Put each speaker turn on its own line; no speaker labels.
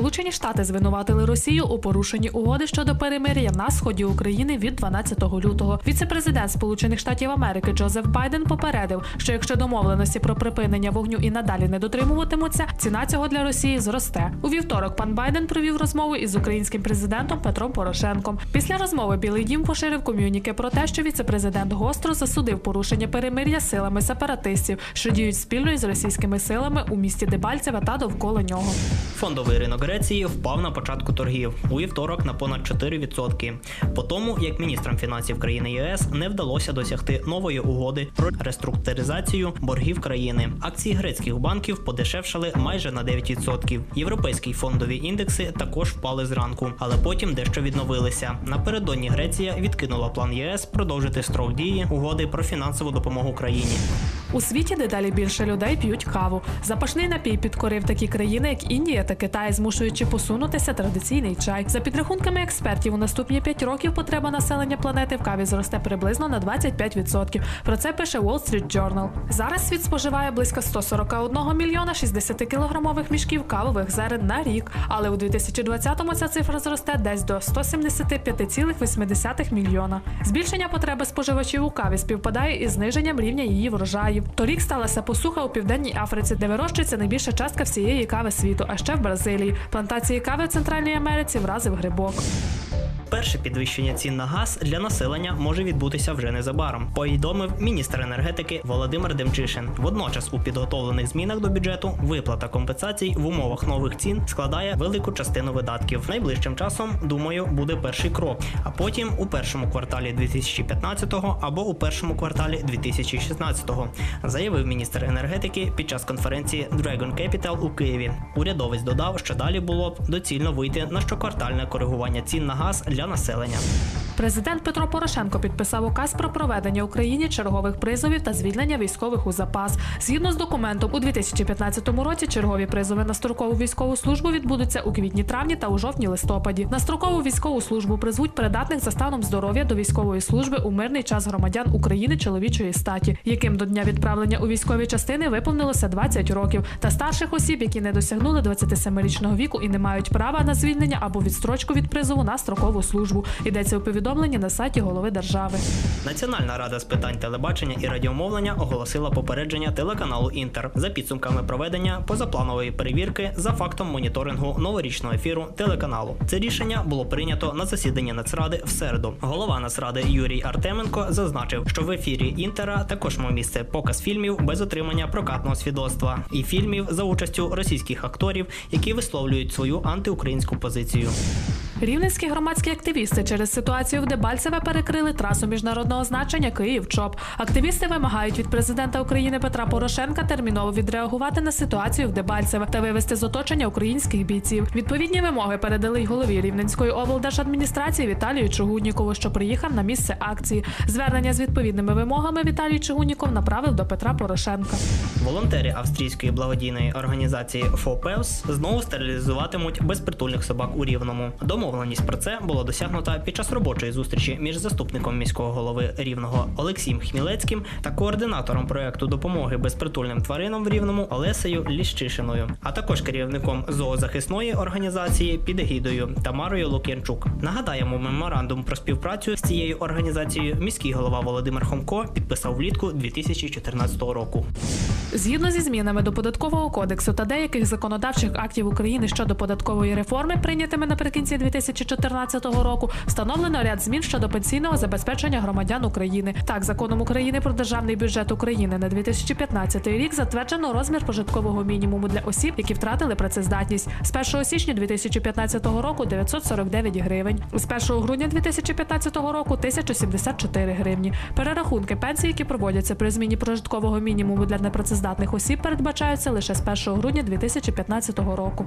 Сполучені Штати звинуватили Росію у порушенні угоди щодо перемир'я на сході України від 12 лютого. Віце-президент Сполучених Штатів Америки Джозеф Байден попередив, що якщо домовленості про припинення вогню і надалі не дотримуватимуться, ціна цього для Росії зросте. У вівторок пан Байден провів розмову із українським президентом Петром Порошенком. Після розмови Білий Дім поширив ком'юніке про те, що віце-президент гостро засудив порушення перемир'я силами сепаратистів, що діють спільно із російськими силами у місті Дебальцеве та довкола нього.
Фондовий ринок Греції впав на початку торгів у вівторок на понад 4%. По тому, як міністрам фінансів країни ЄС не вдалося досягти нової угоди про реструктуризацію боргів країни. Акції грецьких банків подешевшали майже на 9%. Європейські фондові індекси також впали зранку, але потім дещо відновилися. Напередодні Греція відкинула план ЄС продовжити строк дії угоди про фінансову допомогу країні.
У світі дедалі більше людей п'ють каву. Запашний напій підкорив такі країни, як Індія та Китай, змушуючи посунутися традиційний чай. За підрахунками експертів, у наступні 5 років потреба населення планети в каві зросте приблизно на 25%. Про це пише Wall Street Journal. Зараз світ споживає близько 141 мільйона 60 кілограмових мішків кавових зерен на рік, але у 2020-му ця цифра зросте десь до 175,8 мільйона. Збільшення потреби споживачів у каві співпадає із зниженням рівня її врожаїв. Торік сталася посуха у південній Африці, де вирощується найбільша частка всієї кави світу, а ще в Бразилії. Плантації кави в Центральній Америці вразив грибок.
Перше підвищення цін на газ для населення може відбутися вже незабаром. Повідомив міністр енергетики Володимир Демчишин. Водночас, у підготовлених змінах до бюджету виплата компенсацій в умовах нових цін складає велику частину видатків. Найближчим часом, думаю, буде перший крок. А потім у першому кварталі 2015-го або у першому кварталі 2016-го, заявив міністр енергетики під час конференції Dragon Capital у Києві. Урядовець додав, що далі було б доцільно вийти на щоквартальне коригування цін на газ для населення.
Президент Петро Порошенко підписав указ про проведення Україні чергових призовів та звільнення військових у запас. Згідно з документом, у 2015 році чергові призови на строкову військову службу відбудуться у квітні-травні та у жовтні-листопаді. На строкову військову службу призвуть придатних за станом здоров'я до військової служби у мирний час громадян України чоловічої статі, яким до дня відправлення у військові частини виповнилося 20 років, та старших осіб, які не досягнули 27-річного віку і не мають права на звільнення або відстрочку від призову на строкову службу. Йдеться у повідомленні на сайті голови держави.
Національна рада з питань телебачення і радіомовлення оголосила попередження телеканалу Інтер за підсумками проведення позапланової перевірки за фактом моніторингу новорічного ефіру телеканалу. Це рішення було прийнято на засіданні Нацради в середу. Голова Нацради Юрій Артеменко зазначив, що в ефірі Інтера також мав місце показ фільмів без отримання прокатного свідоцтва і фільмів за участю російських акторів, які висловлюють свою антиукраїнську позицію.
Рівненські громадські активісти через ситуацію в Дебальцеве перекрили трасу міжнародного значення Київ ЧОП. Активісти вимагають від президента України Петра Порошенка терміново відреагувати на ситуацію в Дебальцеве та вивести з оточення українських бійців. Відповідні вимоги передали й голові Рівненської облдержадміністрації Віталію Чугуннікову, що приїхав на місце акції. Звернення з відповідними вимогами Віталій Чугунніков направив до Петра Порошенка.
Волонтери австрійської благодійної організації ФОПЕВС знову стерилізуватимуть безпритульних собак у Рівному. Домовленість про це було досягнута під час робочої зустрічі між заступником міського голови Рівного Олексієм Хмілецьким та координатором проекту допомоги безпритульним тваринам в Рівному Олесею Ліщишиною, а також керівником зоозахисної організації під егідою Тамарою Лук'янчук. Нагадаємо, меморандум про співпрацю з цією організацією міський голова Володимир Хомко підписав влітку 2014 року.
Згідно зі змінами до податкового кодексу та деяких законодавчих актів України щодо податкової реформи, прийнятими наприкінці 2014 року, встановлено ряд змін щодо пенсійного забезпечення громадян України. Так, законом України про державний бюджет України на 2015 рік затверджено розмір прожиткового мінімуму для осіб, які втратили працездатність з 1 січня 2015 року 949 гривень, з 1 грудня 2015 року 1074 гривні. Перерахунки пенсій, які проводяться при зміні прожиткового мінімуму для непрацездатних осіб, передбачаються лише з 1 грудня 2015 року.